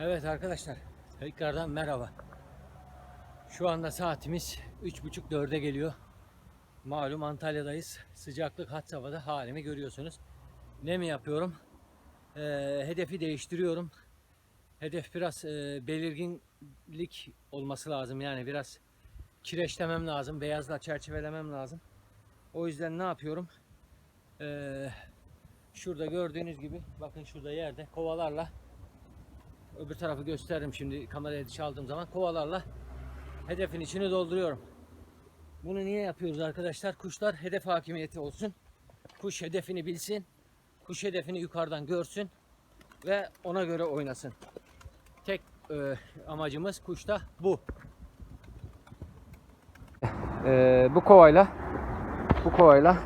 Evet arkadaşlar, tekrardan merhaba. Şu anda saatimiz 3.30-4'e geliyor. Malum Antalya'dayız. Sıcaklık had safhada halimi görüyorsunuz. Ne mi yapıyorum? Ee, hedefi değiştiriyorum. Hedef biraz e, belirginlik olması lazım. Yani biraz kireçlemem lazım. Beyazla çerçevelemem lazım. O yüzden ne yapıyorum? Ee, şurada gördüğünüz gibi bakın şurada yerde kovalarla öbür tarafı gösteririm şimdi kameraya diş aldığım zaman kovalarla hedefin içini dolduruyorum. Bunu niye yapıyoruz arkadaşlar? Kuşlar hedef hakimiyeti olsun. Kuş hedefini bilsin. Kuş hedefini yukarıdan görsün ve ona göre oynasın. Tek e, amacımız kuşta bu. E, bu kovayla bu kovayla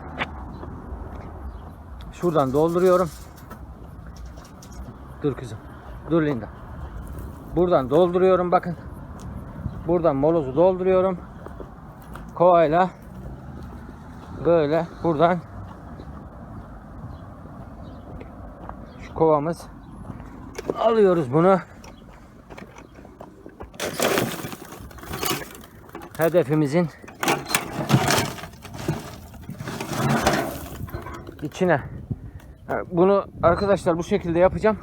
şuradan dolduruyorum. Dur kızım. Dur Linda. Buradan dolduruyorum bakın. Buradan molozu dolduruyorum. Kovayla böyle buradan şu kovamız alıyoruz bunu. Hedefimizin içine. Bunu arkadaşlar bu şekilde yapacağım.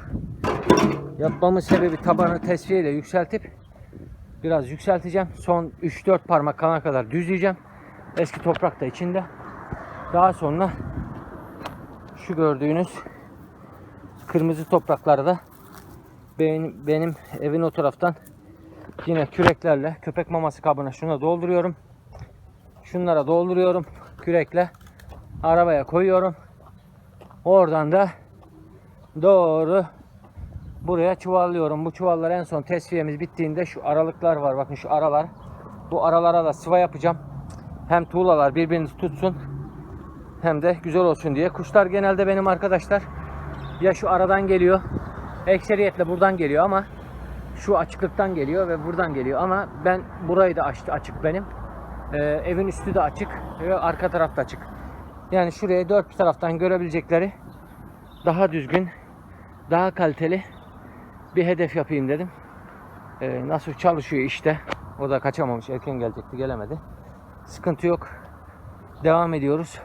Yapmamın sebebi tabanı tesviye ile yükseltip biraz yükselteceğim. Son 3-4 parmak kalana kadar düzleyeceğim. Eski toprak da içinde. Daha sonra şu gördüğünüz kırmızı toprakları da benim, benim evin o taraftan yine küreklerle köpek maması kabına şuna dolduruyorum. Şunlara dolduruyorum kürekle. Arabaya koyuyorum. Oradan da doğru buraya çuvallıyorum. Bu çuvallar en son tesviyemiz bittiğinde şu aralıklar var. Bakın şu aralar. Bu aralara da sıva yapacağım. Hem tuğlalar birbirini tutsun hem de güzel olsun diye. Kuşlar genelde benim arkadaşlar ya şu aradan geliyor. Ekseriyetle buradan geliyor ama şu açıklıktan geliyor ve buradan geliyor ama ben burayı da açtı açık benim. Ee, evin üstü de açık ve arka taraf da açık. Yani şuraya dört taraftan görebilecekleri daha düzgün, daha kaliteli bir hedef yapayım dedim. Ee, nasıl çalışıyor işte. O da kaçamamış. Erken gelecekti gelemedi. Sıkıntı yok. Devam ediyoruz.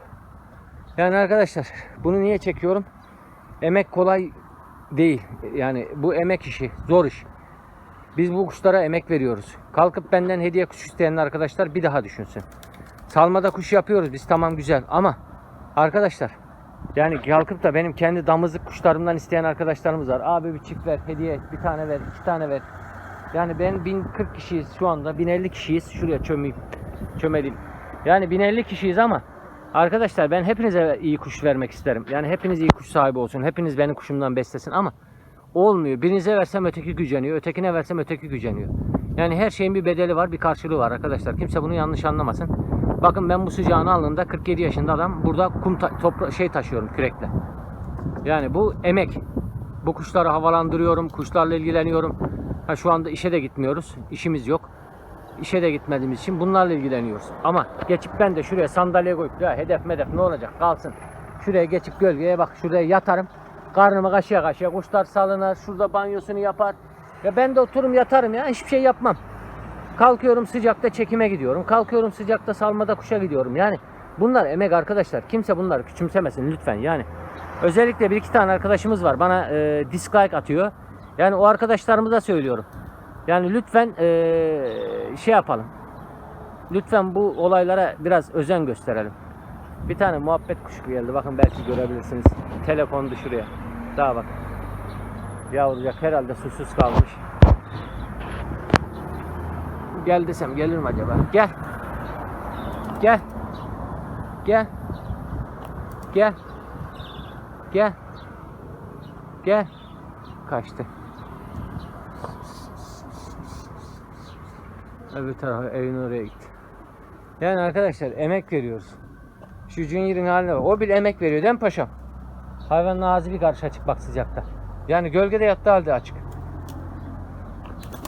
Yani arkadaşlar bunu niye çekiyorum? Emek kolay değil. Yani bu emek işi. Zor iş. Biz bu kuşlara emek veriyoruz. Kalkıp benden hediye kuş isteyen arkadaşlar bir daha düşünsün. Salmada kuş yapıyoruz biz tamam güzel ama arkadaşlar yani kalkıp da benim kendi damızlık kuşlarımdan isteyen arkadaşlarımız var. Abi bir çift ver, hediye et, bir tane ver, iki tane ver. Yani ben 1040 kişiyiz şu anda, 1050 kişiyiz. Şuraya çömeyim, çömeleyim. Yani 1050 kişiyiz ama arkadaşlar ben hepinize iyi kuş vermek isterim. Yani hepiniz iyi kuş sahibi olsun. Hepiniz benim kuşumdan beslesin ama olmuyor. Birinize versem öteki güceniyor, ötekine versem öteki güceniyor. Yani her şeyin bir bedeli var, bir karşılığı var arkadaşlar. Kimse bunu yanlış anlamasın. Bakın ben bu sıcağın alnında 47 yaşında adam burada kum ta- topra- şey taşıyorum kürekle. Yani bu emek. Bu kuşları havalandırıyorum, kuşlarla ilgileniyorum. Ha şu anda işe de gitmiyoruz. İşimiz yok. İşe de gitmediğimiz için bunlarla ilgileniyoruz. Ama geçip ben de şuraya sandalye koyup ya hedef medef ne olacak kalsın. Şuraya geçip gölgeye bak şuraya yatarım. Karnımı kaşıya kaşıya kuşlar salınır. Şurada banyosunu yapar. Ya ben de oturum yatarım ya hiçbir şey yapmam. Kalkıyorum sıcakta çekime gidiyorum. Kalkıyorum sıcakta salmada kuşa gidiyorum. Yani bunlar emek arkadaşlar. Kimse bunları küçümsemesin lütfen yani. Özellikle bir iki tane arkadaşımız var. Bana e, dislike atıyor. Yani o arkadaşlarımıza söylüyorum. Yani lütfen e, şey yapalım. Lütfen bu olaylara biraz özen gösterelim. Bir tane muhabbet kuşu geldi. Bakın belki görebilirsiniz. Telefondu şuraya. Daha bak. Yavrucak herhalde susuz kalmış. Gel desem gelir mi acaba? Gel. Gel. Gel. Gel. Gel. Gel. Kaçtı. Öbür tarafa evin oraya gitti. Yani arkadaşlar emek veriyoruz. Şu Junior'ın haline bak. O bile emek veriyor değil mi paşam? Hayvanın ağzı bir karşı açık bak sıcakta. Yani gölgede yattığı halde açık.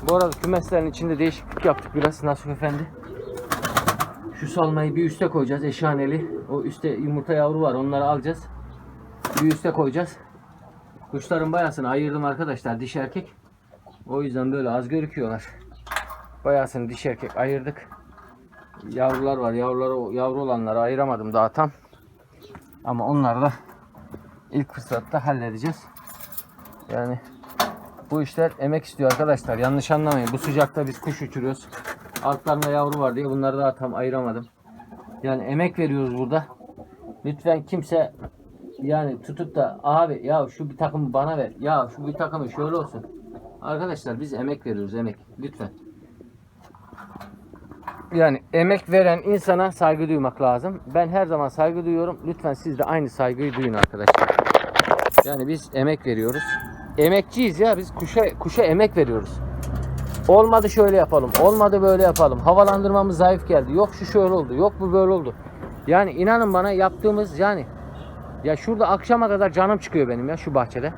Bu arada kümeslerin içinde değişiklik yaptık biraz Nasuh Efendi. Şu salmayı bir üste koyacağız eşhaneli. O üstte yumurta yavru var onları alacağız. Bir üste koyacağız. Kuşların bayasını ayırdım arkadaşlar diş erkek. O yüzden böyle az gözüküyorlar. Bayağısını diş erkek ayırdık. Yavrular var. Yavruları, yavru olanları ayıramadım daha tam. Ama onları da ilk fırsatta halledeceğiz. Yani bu işler emek istiyor arkadaşlar. Yanlış anlamayın. Bu sıcakta biz kuş uçuruyoruz. Altlarında yavru var diye bunları daha tam ayıramadım. Yani emek veriyoruz burada. Lütfen kimse yani tutup da abi ya şu bir takımı bana ver. Ya şu bir takımı şöyle olsun. Arkadaşlar biz emek veriyoruz emek. Lütfen. Yani emek veren insana saygı duymak lazım. Ben her zaman saygı duyuyorum. Lütfen siz de aynı saygıyı duyun arkadaşlar. Yani biz emek veriyoruz. Emekçiyiz ya biz kuşa kuşa emek veriyoruz. Olmadı şöyle yapalım. Olmadı böyle yapalım. Havalandırmamız zayıf geldi. Yok şu şöyle oldu. Yok bu böyle oldu. Yani inanın bana yaptığımız yani ya şurada akşama kadar canım çıkıyor benim ya şu bahçede.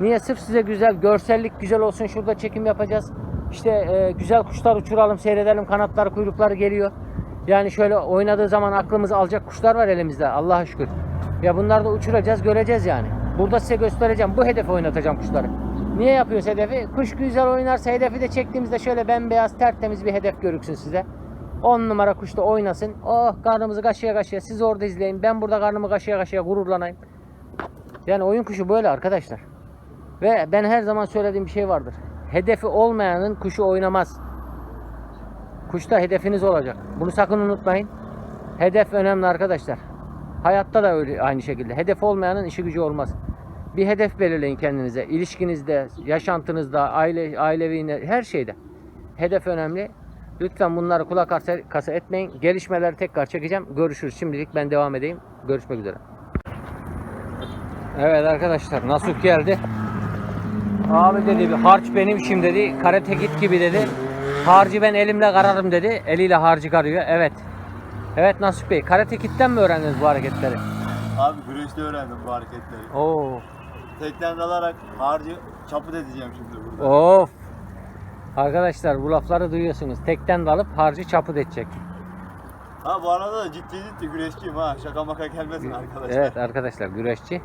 Niye? Sırf size güzel, görsellik güzel olsun. Şurada çekim yapacağız. İşte e, güzel kuşlar uçuralım, seyredelim. Kanatları, kuyrukları geliyor. Yani şöyle oynadığı zaman aklımızı alacak kuşlar var elimizde. Allah'a şükür. Ya bunları da uçuracağız, göreceğiz yani. Burada size göstereceğim. Bu hedefe oynatacağım kuşları. Niye yapıyoruz hedefi? Kuş güzel oynarsa hedefi de çektiğimizde şöyle bembeyaz, tertemiz bir hedef görüksün size. 10 numara kuşta oynasın. Oh karnımızı kaşıya kaşıya. Siz orada izleyin. Ben burada karnımı kaşıya kaşıya gururlanayım. Yani oyun kuşu böyle arkadaşlar. Ve ben her zaman söylediğim bir şey vardır. Hedefi olmayanın kuşu oynamaz. Kuşta hedefiniz olacak. Bunu sakın unutmayın. Hedef önemli arkadaşlar. Hayatta da öyle aynı şekilde. Hedef olmayanın işi gücü olmaz. Bir hedef belirleyin kendinize. İlişkinizde, yaşantınızda, aile ailevi her şeyde. Hedef önemli. Lütfen bunları kulak arsa- kasa etmeyin. Gelişmeleri tekrar çekeceğim. Görüşürüz. Şimdilik ben devam edeyim. Görüşmek üzere. Evet arkadaşlar Nasuh geldi. Abi dedi bir harç benim işim dedi. Karate git gibi dedi. Harcı ben elimle kararım dedi. Eliyle harcı karıyor. Evet. Evet Nasuh Bey. Karate Kid'den mi öğrendiniz bu hareketleri? Abi güreşte öğrendim bu hareketleri. Oo. Tekten dalarak harcı çaput edeceğim şimdi burada. Of. Arkadaşlar bu lafları duyuyorsunuz. Tekten dalıp harcı çaput edecek. Ha bu arada da ciddi ciddi güreşçiyim ha. Şaka maka gelmesin arkadaşlar. Evet arkadaşlar güreşçi.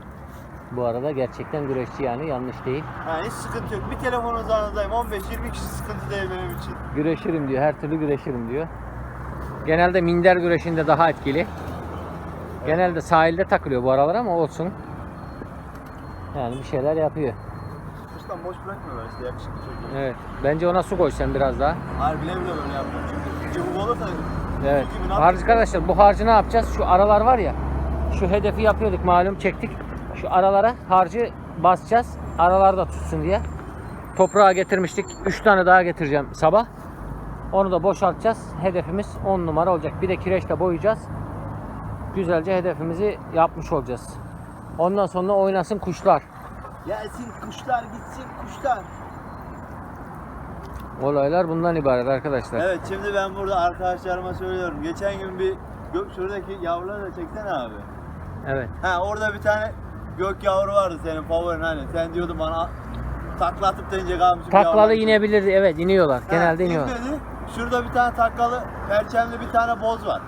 Bu arada gerçekten güreşçi yani yanlış değil. Ha, hiç sıkıntı yok. Bir telefon uzağınızdayım. 15-20 kişi sıkıntı değil benim için. Güreşirim diyor. Her türlü güreşirim diyor. Genelde minder güreşinde daha etkili. Genelde sahilde takılıyor bu aralar ama olsun. Yani bir şeyler yapıyor. Kuştan boş bırakmıyorlar işte yakışıklı çocuğu. Evet. Bence ona su koy sen biraz daha. Hayır bile bile böyle yapmıyor çünkü. Çabuk olursa Evet. Çünkü ne Harcı arkadaşlar bu harcı ne yapacağız? Şu aralar var ya. Şu hedefi yapıyorduk malum çektik. Şu aralara harcı basacağız. Aralarda tutsun diye. Toprağa getirmiştik. 3 tane daha getireceğim sabah. Onu da boşaltacağız. Hedefimiz 10 numara olacak. Bir de kireçle boyayacağız. Güzelce hedefimizi yapmış olacağız. Ondan sonra oynasın kuşlar. Gelsin kuşlar gitsin kuşlar. Olaylar bundan ibaret arkadaşlar. Evet şimdi ben burada arkadaşlarıma söylüyorum. Geçen gün bir gök şuradaki yavruları da çeksene abi. Evet. Ha orada bir tane gök yavru vardı senin favorin hani. Sen diyordun bana takla atıp da inecek abi. Taklalı yavru." inebilirdi. Evet iniyorlar. Genelde iniyorlar. inmedi. Şurada bir tane taklalı perçemli bir tane boz var.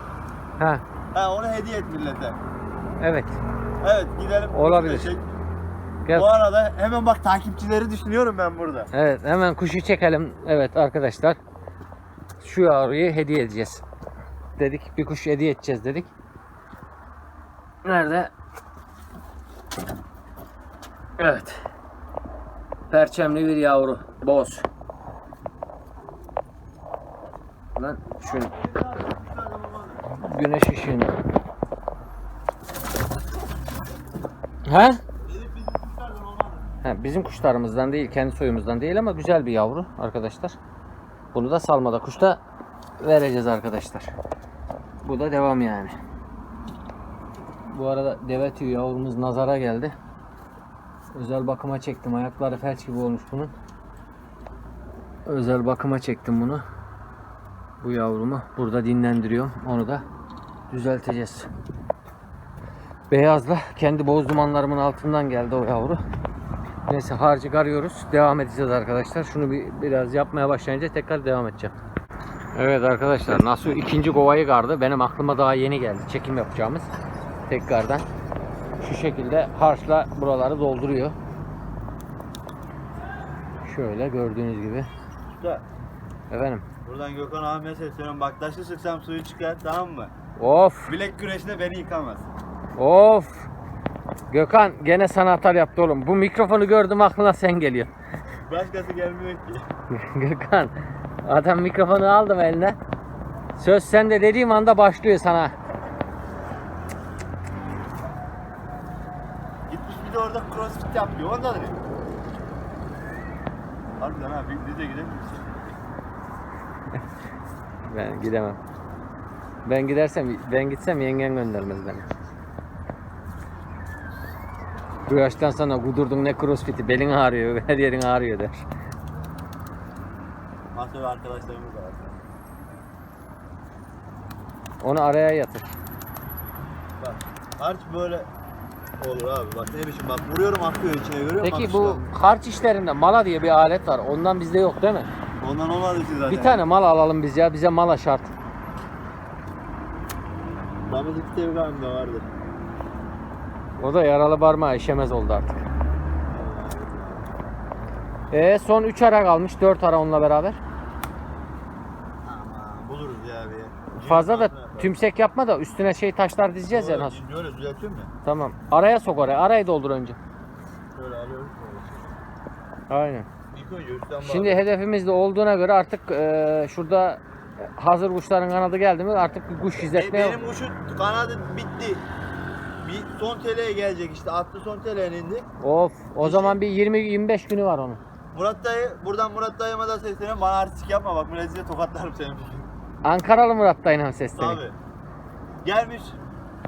Ha. Ha onu hediye et millete. Evet. Evet gidelim. Olabilir. Çek. Gel. Bu arada hemen bak takipçileri düşünüyorum ben burada. Evet hemen kuşu çekelim. Evet arkadaşlar. Şu yavruyu hediye edeceğiz. Dedik bir kuş hediye edeceğiz dedik. Nerede? Evet. Perçemli bir yavru. Boz. Lan şunu güneş ışığını. Ha? Ha, bizim kuşlarımızdan değil, kendi soyumuzdan değil ama güzel bir yavru arkadaşlar. Bunu da salmada kuşta vereceğiz arkadaşlar. Bu da devam yani. Bu arada deve tüyü yavrumuz nazara geldi. Özel bakıma çektim. Ayakları felç gibi olmuş bunun. Özel bakıma çektim bunu. Bu yavrumu burada dinlendiriyorum. Onu da düzelteceğiz. Beyazla kendi boz dumanlarımın altından geldi o yavru. Neyse harcı karıyoruz. Devam edeceğiz arkadaşlar. Şunu bir biraz yapmaya başlayınca tekrar devam edeceğim. Evet arkadaşlar nasıl ikinci kovayı kardı. Benim aklıma daha yeni geldi. Çekim yapacağımız. Tekrardan. Şu şekilde harçla buraları dolduruyor. Şöyle gördüğünüz gibi. Efendim. Buradan Gökhan abime sesleniyorum. Bak taşı sıksam suyu çıkar tamam mı? Of. Bilek güreşinde beni yıkamaz. Of. Gökhan gene sana atar yaptı oğlum. Bu mikrofonu gördüm aklına sen geliyor. Başkası gelmiyor ki. Gökhan adam mikrofonu aldım eline. Söz sende dediğim anda başlıyor sana. Gitmiş bir de orada crossfit yapıyor. Onda da ne? Harbiden ha biz de gidelim. Ben gidemem. Ben gidersem ben gitsem yengen göndermez beni. Bu yaştan sonra kudurdun ne crossfit'i belin ağrıyor her yerin ağrıyor der. Masör arkadaşlarımız da var. Onu araya yatır. Bak harç böyle olur abi bak ne biçim bak vuruyorum akıyor içine görüyor musun? Peki bu harç işlerinde mala diye bir alet var. Ondan bizde yok değil mi? Ondan olmadı ki zaten. Bir tane mal alalım biz ya. Bize mala şart. Damızlık Instagram'da vardı. O da yaralı parmağı işemez oldu artık. E son 3 ara kalmış. 4 ara onunla beraber. Aman buluruz ya bir. Fazla da tümsek yapma da üstüne şey taşlar dizeceğiz ya nasıl. Şimdi öyle düzeltiyorum ya. Tamam. Araya sok oraya. Arayı doldur önce. Şöyle alıyoruz. Şöyle. Aynen. Önce üstten. Şimdi hedefimiz de olduğuna göre artık e, şurada hazır kuşların kanadı geldi mi artık bir kuş E, izletmeye benim kuşun kanadı bitti. Bir son TL'ye gelecek işte. Attı son TL'ye indi. Of o zaman bir 20-25 günü var onun. Murat dayı, buradan Murat dayıma da sesleniyorum. Bana artistik yapma bak Brezilya'ya tokatlarım seni. Ankaralı Murat dayına seslenin. Tabii. Gelmiş.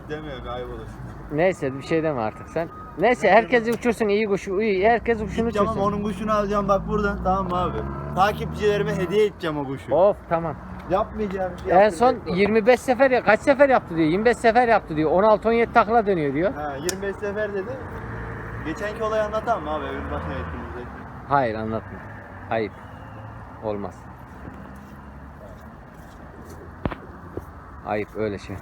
Demiyorum ayıp olur. Neyse bir şey deme artık sen. Neyse herkes uçursun iyi kuşu. iyi herkes kuşunu uçursun. ama onun kuşunu alacağım bak buradan tamam mı abi? Takipçilerime hediye edeceğim o kuşu. Of tamam. Yapmayacağım. bir şey En son yok. 25 sefer ya kaç sefer yaptı diyor. 25 sefer yaptı diyor. 16-17 takla dönüyor diyor. Ha, 25 sefer dedi. Geçenki olayı anlatamam mı abi evin başına ettiğimizde. Hayır anlatma. Ayıp. Olmaz. Ayıp öyle şey.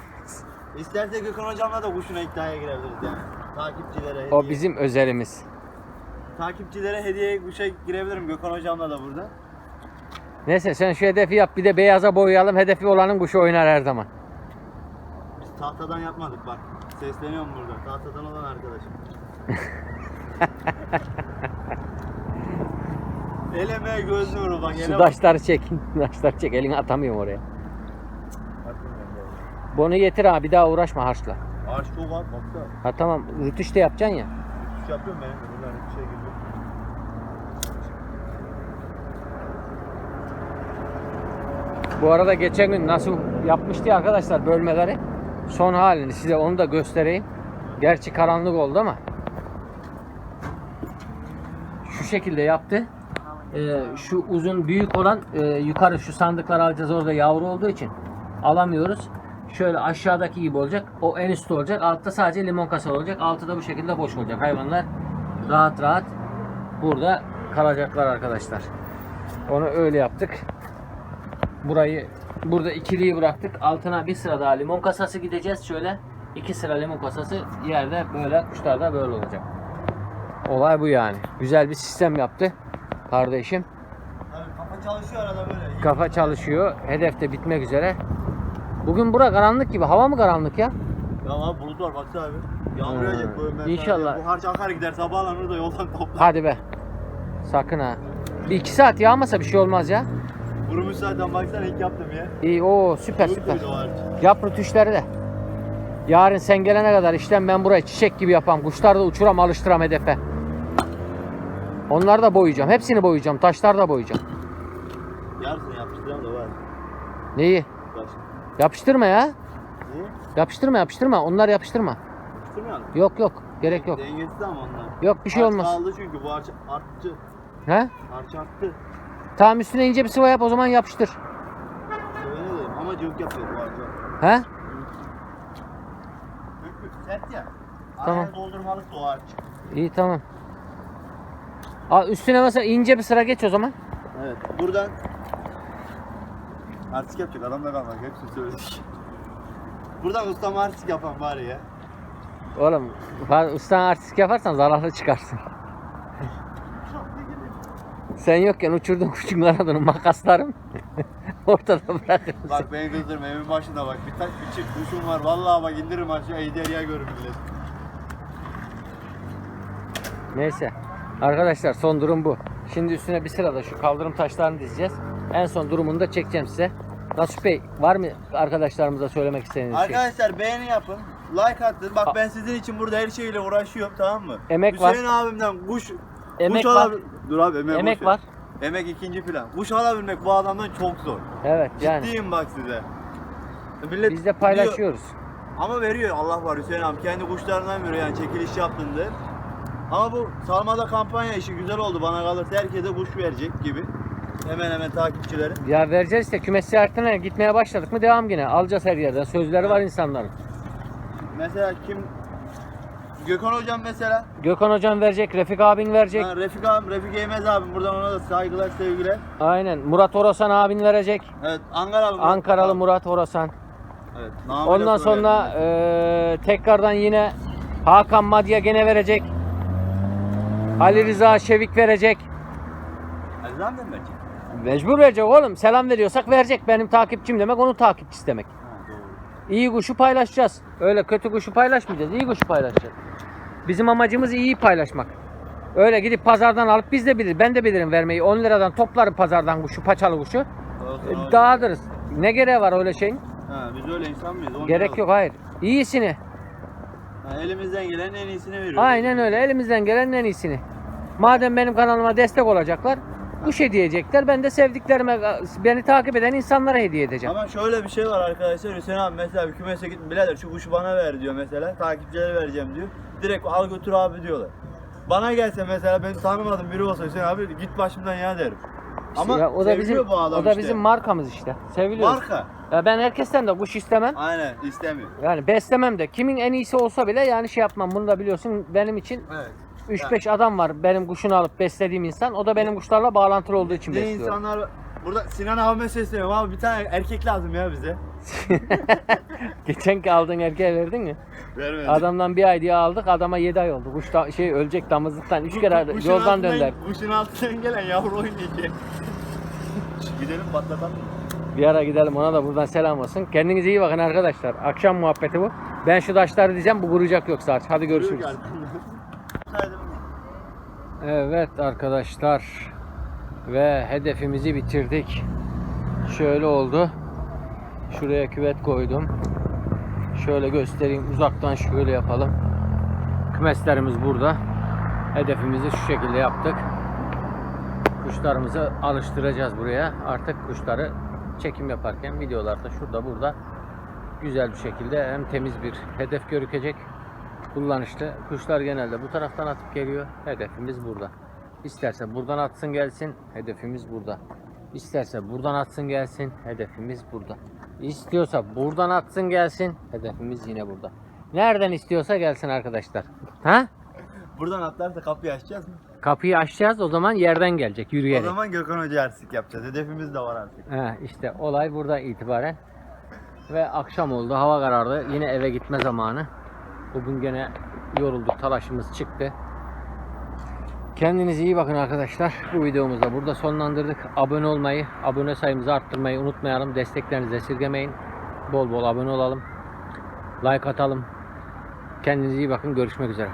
İsterse Gökhan hocamla da kuşuna iddiaya girebiliriz yani. Takipçilere hediye. O bizim özelimiz. Takipçilere hediye kuşa girebilirim Gökhan hocamla da burada. Neyse sen şu hedefi yap bir de beyaza boyayalım. Hedefi olanın kuşu oynar her zaman. Biz tahtadan yapmadık bak. Sesleniyorum burada. Tahtadan olan arkadaşım. Eleme göz nuru bak. Şu ele bak. taşları çek. Taşları çek. Elini atamıyorum oraya. Bunu getir abi bir daha uğraşma harçla. Ağaç çok var baksana. Ha tamam rütüş de yapacaksın ya. Üç yapıyorum benim de buradan şey geliyor. Bu arada geçen gün nasıl yapmıştı ya arkadaşlar bölmeleri. Son halini size onu da göstereyim. Gerçi karanlık oldu ama. Şu şekilde yaptı. Ee, şu uzun büyük olan e, yukarı şu sandıkları alacağız orada yavru olduğu için alamıyoruz. Şöyle aşağıdaki gibi olacak. O en üstte olacak. Altta sadece limon kasa olacak. Altı da bu şekilde boş olacak. Hayvanlar rahat rahat burada kalacaklar arkadaşlar. Onu öyle yaptık. Burayı burada ikiliyi bıraktık. Altına bir sıra daha limon kasası gideceğiz. Şöyle iki sıra limon kasası yerde böyle kuşlar da böyle olacak. Olay bu yani. Güzel bir sistem yaptı kardeşim. Tabii kafa çalışıyor arada böyle. Kafa çalışıyor. Hedef de bitmek üzere. Bugün bura karanlık gibi. Hava mı karanlık ya? Ya abi bulut var baksana abi. Yağmur yağacak bu ömür. İnşallah. Bu harç akar gider sabahlanır da yoldan toplar. Hadi be. Sakın ha. Bir iki saat yağmasa bir şey olmaz ya. Kurumuş zaten baksana ilk yaptım ya. İyi o süper Bulut süper. muydu o harç? Yap rütüşleri de. Yarın sen gelene kadar işlem ben burayı çiçek gibi yapam. Kuşları da uçuram alıştıram hedefe. Onları da boyayacağım. Hepsini boyayacağım. Taşlar da boyayacağım. Yarısını yapıştıran da var. Neyi? Baş. Yapıştırma ya. Niye? Yapıştırma yapıştırma. Onlar yapıştırma. Yapıştırmıyor musun? Yok yok. Gerek yok. Dengesiz ama onlar. Yok bir şey Harç olmaz. Kaldı çünkü bu harç arttı. He? Harç arttı. Tamam üstüne ince bir sıva yap o zaman yapıştır. Öyle dedim ama cıvık yapıyor bu harcı. He? Sert ya. Tamam. Araya doldurmalık da o harç. İyi tamam. Al üstüne mesela ince bir sıra geç o zaman. Evet. Buradan artistik yapacak adam da kalmak. Hepsini söyledik. Buradan ustam artistik yapan bari ya. Oğlum fa- ustan artistik yaparsan zararlı çıkarsın. Sen yokken uçurdun kuşun kanadını makaslarım. Ortada bırakırım. Bak beni kızdırma evin başında bak bir taş bir çift kuşum var vallahi bak indiririm aşağı ejderha görür millet. Neyse. Arkadaşlar son durum bu. Şimdi üstüne bir sırada şu kaldırım taşlarını dizeceğiz. En son durumunu da çekeceğim size. Nasuh Bey var mı arkadaşlarımıza söylemek istediğiniz şey? Arkadaşlar beğeni yapın. Like atın. Bak ben sizin için burada her şeyle uğraşıyorum tamam mı? Emek var. Hüseyin abimden kuş Emek kuş var. alabil- Dur abi emek, Emek boş ver. var. Emek ikinci plan. Kuş alabilmek bu adamdan çok zor. Evet yani Ciddiyim bak size. Millet biz de diyor- paylaşıyoruz. ama veriyor Allah var Hüseyin abi kendi kuşlarından veriyor yani çekiliş yaptığında. Ama bu salmada kampanya işi güzel oldu bana kalırsa herkese kuş verecek gibi. Hemen hemen takipçileri. Ya vereceğiz işte kümes ziyaretine gitmeye başladık mı devam yine. Alacağız her yerden. Sözleri var insanların. Mesela kim? Gökhan hocam mesela. Gökhan hocam verecek, Refik abin verecek. Ha, Refik abim, Refik Eymez abim buradan ona da saygılar, sevgiler. Aynen. Murat Orasan abin verecek. Evet, Ankaralı. Ankaralı Murat Orasan. Evet. Ondan sonra eee, tekrardan yine Hakan Madya gene verecek. Ali Rıza Şevik verecek. Ali Rıza mı verecek? Mecbur verecek oğlum. Selam veriyorsak verecek. Benim takipçim demek onun takipçisi demek. Ha, doğru. İyi kuşu paylaşacağız. Öyle kötü kuşu paylaşmayacağız. İyi kuşu paylaşacağız. Bizim amacımız iyi paylaşmak. Öyle gidip pazardan alıp biz de bilir. Ben de bilirim vermeyi. 10 liradan toplarım pazardan kuşu, paçalı kuşu. E, olsun. Dağıtırız. Ne gereği var öyle şeyin? Ha, biz öyle insan mıyız? Gerek yok hayır. İyisini. Ha, elimizden gelen en iyisini veriyoruz. Aynen öyle. Elimizden gelen en iyisini. Madem benim kanalıma destek olacaklar, kuş hediye edecekler. Ben de sevdiklerime, beni takip eden insanlara hediye edeceğim. Ama şöyle bir şey var arkadaşlar. Hüseyin abi mesela bir kümese git birader şu kuşu bana ver diyor mesela. Takipçilere vereceğim diyor. Direkt al götür abi diyorlar. Bana gelse mesela ben tanımadığım biri olsa Hüseyin abi git başımdan ya derim. Ama Ya o da bizim bu adam o da işte. bizim markamız işte. Seviliyoruz. marka. Ya ben herkesten de kuş istemem. Aynen istemiyor. Yani beslemem de. Kimin en iyisi olsa bile yani şey yapmam. Bunu da biliyorsun benim için Evet. 3-5 adam var benim kuşunu alıp beslediğim insan. O da benim kuşlarla bağlantılı olduğu için Ne besliyorum. insanlar burada Sinan abime sesleniyorum abi bir tane erkek lazım ya bize. Geçenki aldığın erkeğe verdin mi? Vermedi. Adamdan bir ay diye aldık. Adama 7 ay oldu. Kuş da, şey ölecek damızlıktan. 3 kere Kuşun yoldan altından- döndüler. Kuşun altından gelen yavru oynayacak. Gidelim patlatalım. Bir ara gidelim ona da buradan selam olsun. Kendinize iyi bakın arkadaşlar. Akşam muhabbeti bu. Ben şu taşları diyeceğim bu kuruyacak yoksa aç. Hadi görüşürüz. Evet arkadaşlar. Ve hedefimizi bitirdik. Şöyle oldu. Şuraya küvet koydum. Şöyle göstereyim. Uzaktan şöyle yapalım. Kümeslerimiz burada. Hedefimizi şu şekilde yaptık. Kuşlarımızı alıştıracağız buraya. Artık kuşları çekim yaparken videolarda şurada burada güzel bir şekilde hem temiz bir hedef görükecek kullanışlı. Kuşlar genelde bu taraftan atıp geliyor. Hedefimiz burada. İsterse buradan atsın gelsin. Hedefimiz burada. İsterse buradan atsın gelsin. Hedefimiz burada. İstiyorsa buradan atsın gelsin. Hedefimiz yine burada. Nereden istiyorsa gelsin arkadaşlar. Ha? Buradan atlarsa kapıyı açacağız mı? Kapıyı açacağız o zaman yerden gelecek O yürüyerek. zaman Gökhan Hoca ersik yapacağız. Hedefimiz de var artık. Ha, işte olay burada itibaren. Ve akşam oldu, hava karardı. Yine eve gitme zamanı. Bugün gene yorulduk, talaşımız çıktı. Kendinize iyi bakın arkadaşlar. Bu videomuzu da burada sonlandırdık. Abone olmayı, abone sayımızı arttırmayı unutmayalım. Desteklerinizi esirgemeyin. Bol bol abone olalım. Like atalım. Kendinize iyi bakın. Görüşmek üzere.